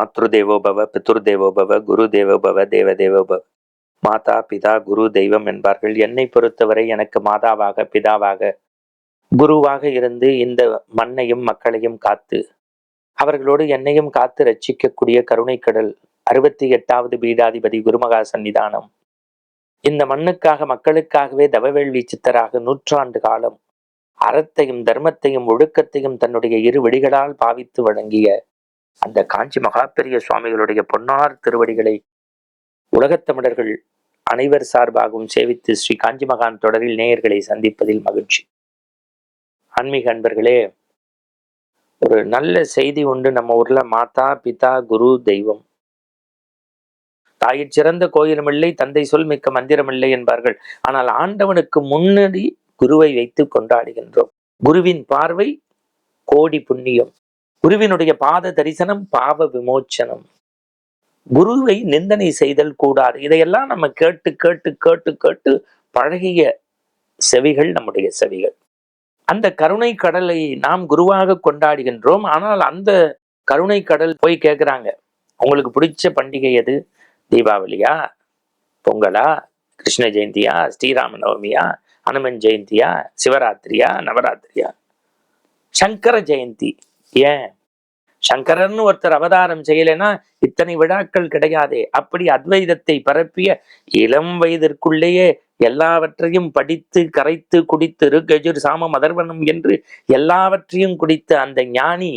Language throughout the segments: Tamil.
மாத்ரு தேவோபவ பித்ரு தேவோபவ குரு தேவோபவ தேவ தேவோபவ மாதா பிதா குரு தெய்வம் என்பார்கள். என்னை பொறுத்தவரை எனக்கு மாதாவாக பிதாவாக குருவாக இருந்து இந்த மண்ணையும் மக்களையும் காத்து அவர்களோடு என்னையும் காத்து ரட்சிக்கக்கூடிய கருணைக்கடல் அறுபத்தி எட்டாவது பீடாதிபதி குருமகா சன்னிதானம் இந்த மண்ணுக்காக மக்களுக்காகவே தவவேள்வி சித்தராக நூற்றாண்டு காலம் அறத்தையும் தர்மத்தையும் ஒழுக்கத்தையும் தன்னுடைய இரு வெடிகளால் பாவித்து வழங்கிய அந்த காஞ்சி மகாபெரிய சுவாமிகளுடைய பொன்னார் திருவடிகளை உலகத்தமிழர்கள் அனைவர் சார்பாகவும் சேவித்து ஸ்ரீ காஞ்சி மகான் தொடரில் நேயர்களை சந்திப்பதில் மகிழ்ச்சி. ஆன்மீக அன்பர்களே ஒரு நல்ல செய்தி உண்டு நம்ம ஊர்ல மாதா பிதா குரு தெய்வம். தாயிற் சிறந்த கோயிலும் இல்லை தந்தை சொல் மிக்க மந்திரம் இல்லை என்பார்கள். ஆனால் ஆண்டவனுக்கு முன்னாடி குருவை வைத்து கொண்டாடுகின்றோம். குருவின் பார்வை கோடி புண்ணியம். குருவினுடைய பாத தரிசனம் பாவ விமோச்சனம். குருவை நிந்தனை செய்தல் கூடாது. இதையெல்லாம் நம்ம கேட்டு கேட்டு கேட்டு கேட்டு பழகிய செவிகள் நம்முடைய செவிகள். அந்த கருணை கடலை நாம் குருவாக கொண்டாடுகின்றோம். ஆனால் அந்த கருணை கடல் போய் கேட்குறாங்க உங்களுக்கு பிடிச்ச பண்டிகை எது? தீபாவளியா? பொங்கலா? கிருஷ்ண ஜெயந்தியா? ஸ்ரீராம நவமியா அனுமன் ஜெயந்தியா? சிவராத்திரியா? நவராத்திரியா? சங்கர ஜெயந்தி. ஏன்? சங்கரர்னு ஒருத்தர் அவதாரம் செய்யலைன்னா இத்தனை விழாக்கள் கிடையாதே. அப்படி அத்வைதத்தை பரப்பிய இளம் வயதிற்குள்ளேயே எல்லாவற்றையும் படித்து கரைத்து குடித்து ருகஜுர் சாம மதர்வனம் என்று எல்லாவற்றையும் குடித்த அந்த ஞானி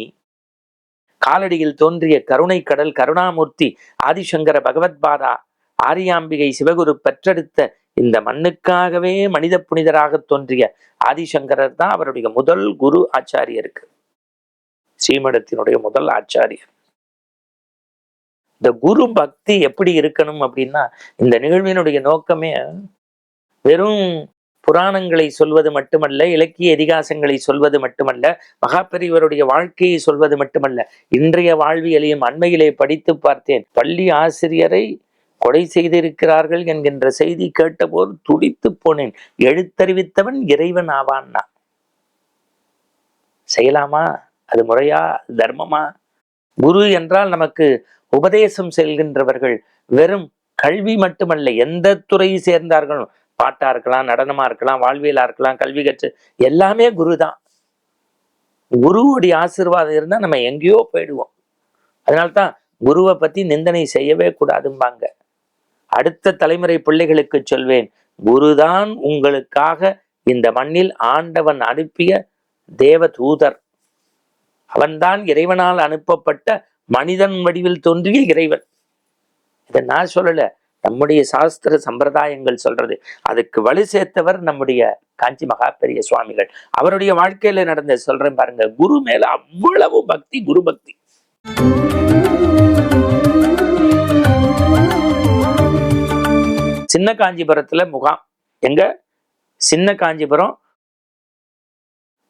காலடியில் தோன்றிய கருணை கடல் கருணாமூர்த்தி ஆதிசங்கர பகவத்பாதா ஆரியாம்பிகை சிவகுரு பெற்றெடுத்த இந்த மண்ணுக்காகவே மனித புனிதராக தோன்றிய ஆதிசங்கரர் தான் அவருடைய முதல் குரு ஆச்சாரியருக்கு. ஸ்ரீமடத்தினுடைய முதல் ஆச்சாரியர். இந்த குரு பக்தி எப்படி இருக்கணும் அப்படின்னா இந்த நிகழ்வினுடைய நோக்கமே வெறும் புராணங்களை சொல்வது மட்டுமல்ல இலக்கிய இதிகாசங்களை சொல்வது மட்டுமல்ல மகாபெரியவருடைய வாழ்க்கையை சொல்வது மட்டுமல்ல. இன்றைய வாழ்வியலையும் அண்மையிலே படித்து பார்த்தேன். பள்ளி ஆசிரியரை கொலை செய்திருக்கிறார்கள் என்கின்ற செய்தி கேட்டபோது துடித்து போனேன். எழுத்தறிவித்தவன் இறைவன் ஆவான்னா செய்யலாமா? அது முறையா தர்மமா? குரு என்றால் நமக்கு உபதேசம் செல்கின்றவர்கள் வெறும் கல்வி மட்டுமல்ல எந்த துறையை சேர்ந்தார்களும் பாட்டா இருக்கலாம் நடனமா இருக்கலாம் வாழ்வியலா இருக்கலாம் கல்வி கற்று எல்லாமே குரு தான் குருவுடைய ஆசீர்வாதம் இருந்தா நம்ம எங்கேயோ போயிடுவோம். அதனால்தான் குருவை பத்தி நிந்தனை செய்யவே கூடாதும்பாங்க. அடுத்த தலைமுறை பிள்ளைகளுக்கு சொல்வேன் குருதான் உங்களுக்காக இந்த மண்ணில் ஆண்டவன் அனுப்பிய தேவ தூதர் அவன்தான் இறைவனால் அனுப்பப்பட்ட மனிதன் வடிவில் தோன்றிய இறைவன். இதை நான் சொல்லல. நம்முடைய சாஸ்திர சம்பிரதாயங்கள் சொல்றது. அதுக்கு வலு சேர்த்தவர் நம்முடைய காஞ்சி மகா பெரிய சுவாமிகள். அவருடைய வாழ்க்கையில நடந்த சொல்றேன் பாருங்க. குரு மேல அவ்வளவு பக்தி குரு பக்தி. சின்ன காஞ்சிபுரத்துல முகாம். எங்க? சின்ன காஞ்சிபுரம்.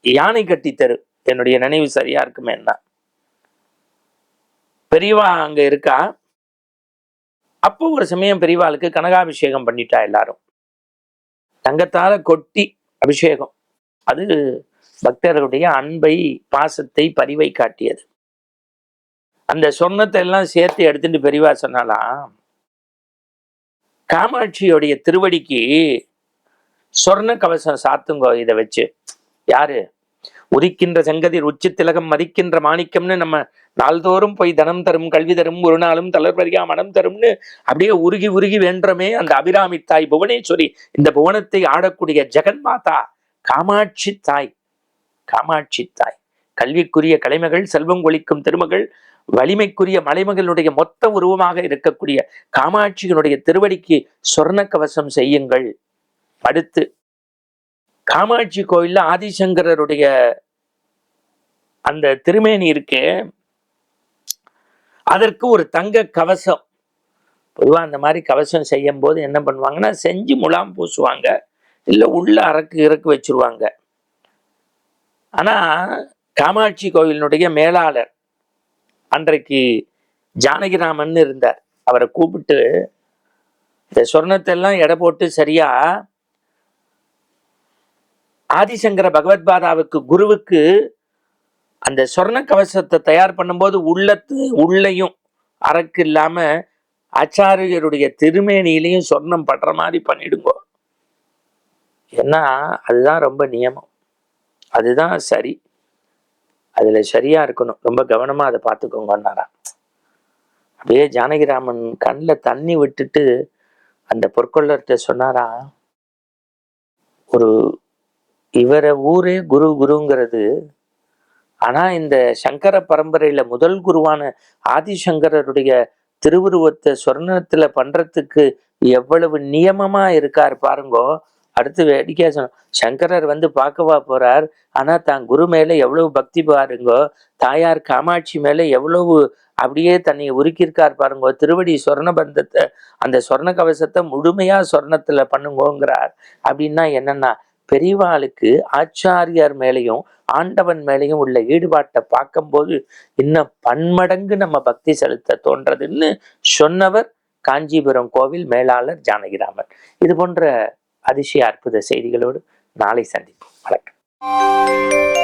யானை கட்டி தெரு. என்னுடைய நினைவு சரியா இருக்குமே என்ன? பெரியவா அங்க இருக்கா? அப்போ ஒரு சமயம் பெரியவாளுக்கு கனகாபிஷேகம் பண்ணிட்டா எல்லாரும். தங்கத்தால கொட்டி அபிஷேகம். அது பக்தர்களுடைய அன்பை பாசத்தை பரிவை காட்டியது. அந்த சொர்ணத்தை எல்லாம் சேர்த்து எடுத்துட்டு பெரியவா சொன்னாலாம் காமாட்சியோடைய திருவடிக்கு சொர்ண கவசம் சாத்துங்கோ இதை வச்சு. யாரு? உதிக்கின்ற செங்கதிர் உச்சி திலகம் மதிக்கின்ற மாணிக்கம்னு நம்ம நாள்தோறும் போய் தனம் தரும் கல்வி தரும் ஒரு நாளும் தளர்பரியா மனம் தரும்னு அப்படியே உருகி உருகி வேண்டமே அந்த அபிராமி தாய் புவனேஸ்வரி. இந்த புவனத்தை ஆடக்கூடிய ஜெகன்மாதா காமாட்சி தாய். காமாட்சி தாய். கல்விக்குரிய கலைமகள் செல்வம் ஒழிக்கும் திருமகள் வலிமைக்குரிய மலைமகளுடைய மொத்த உருவமாக இருக்கக்கூடிய காமாட்சியினுடைய திருவடிக்கு சொர்ண கவசம் செய்யுங்கள். அடுத்து காமாட்சி கோயில்ல ஆதிசங்கரருடைய அந்த திருமேனி இருக்கு அதற்கு ஒரு தங்க கவசம். பொதுவாக அந்த மாதிரி கவசம் செய்யும் போது என்ன பண்ணுவாங்கன்னா செஞ்சு முலாம் பூசுவாங்க இல்லை உள்ள அரக்கு இறக்கு வச்சிருவாங்க. ஆனா காமாட்சி கோயிலினுடைய மேலாளர் அன்றைக்கு ஜானகிராமன் இருந்தார். அவரை கூப்பிட்டு இந்த சொர்ணத்தை எல்லாம் எடை போட்டு சரியா ஆதிசங்கர பகவத்பாதாவுக்கு குருவுக்கு அந்த சொர்ண கவசத்தை தயார் பண்ணும்போது உள்ளத்து உள்ளையும் அரக்கு இல்லாம ஆச்சாரியருடைய திருமேனியிலையும் சொர்ணம் படுற மாதிரி பண்ணிடுங்கோ. ஏன்னா அதுதான் ரொம்ப நியமம். அதுதான் சரி. அதுல சரியா இருக்கணும். ரொம்ப கவனமா அதை பார்த்துக்கோங்கன்னாரா. அப்படியே ஜானகிராமன் கண்ணில் தண்ணி விட்டுட்டு அந்த பொற்கொள்ளர்கிட்ட சொன்னாரா ஒரு இவரை ஊரே குரு குருங்கிறது ஆனால் இந்த சங்கர பரம்பரையில் முதல் குருவான ஆதிசங்கரருடைய திருவுருவத்தை சொர்ணத்தில் பண்ணுறதுக்கு எவ்வளவு நியமமாக இருக்கார் பாருங்கோ. அடுத்து வேடிக்கையா சொன்னோம் சங்கரர் வந்து பார்க்கவா போறார். ஆனா தான் குரு மேல எவ்வளவு பக்தி பாருங்கோ. தாயார் காமாட்சி மேல எவ்வளவு அப்படியே தன்னை உருக்கியிருக்கார் பாருங்கோ. திருவடி சொர்ண பந்தத்தை அந்த சொர்ண கவசத்தை முழுமையா சொர்ணத்துல பண்ணுங்கோங்கிறார். அப்படின்னா என்னன்னா பெரியவாளுக்கு ஆச்சாரியார் மேலையும் ஆண்டவன் மேலையும் உள்ள ஈடுபாட்டை பார்க்கும்போது இன்னும் பன்மடங்கு நம்ம பக்தி செலுத்த தோன்றதுன்னு சொன்னவர் காஞ்சிபுரம் கோவில் மேலாளர் ஜானகிராமன் இது போன்ற அதிசய அற்புத செய்திகளோடு நாளை சந்திப்போம். வணக்கம்.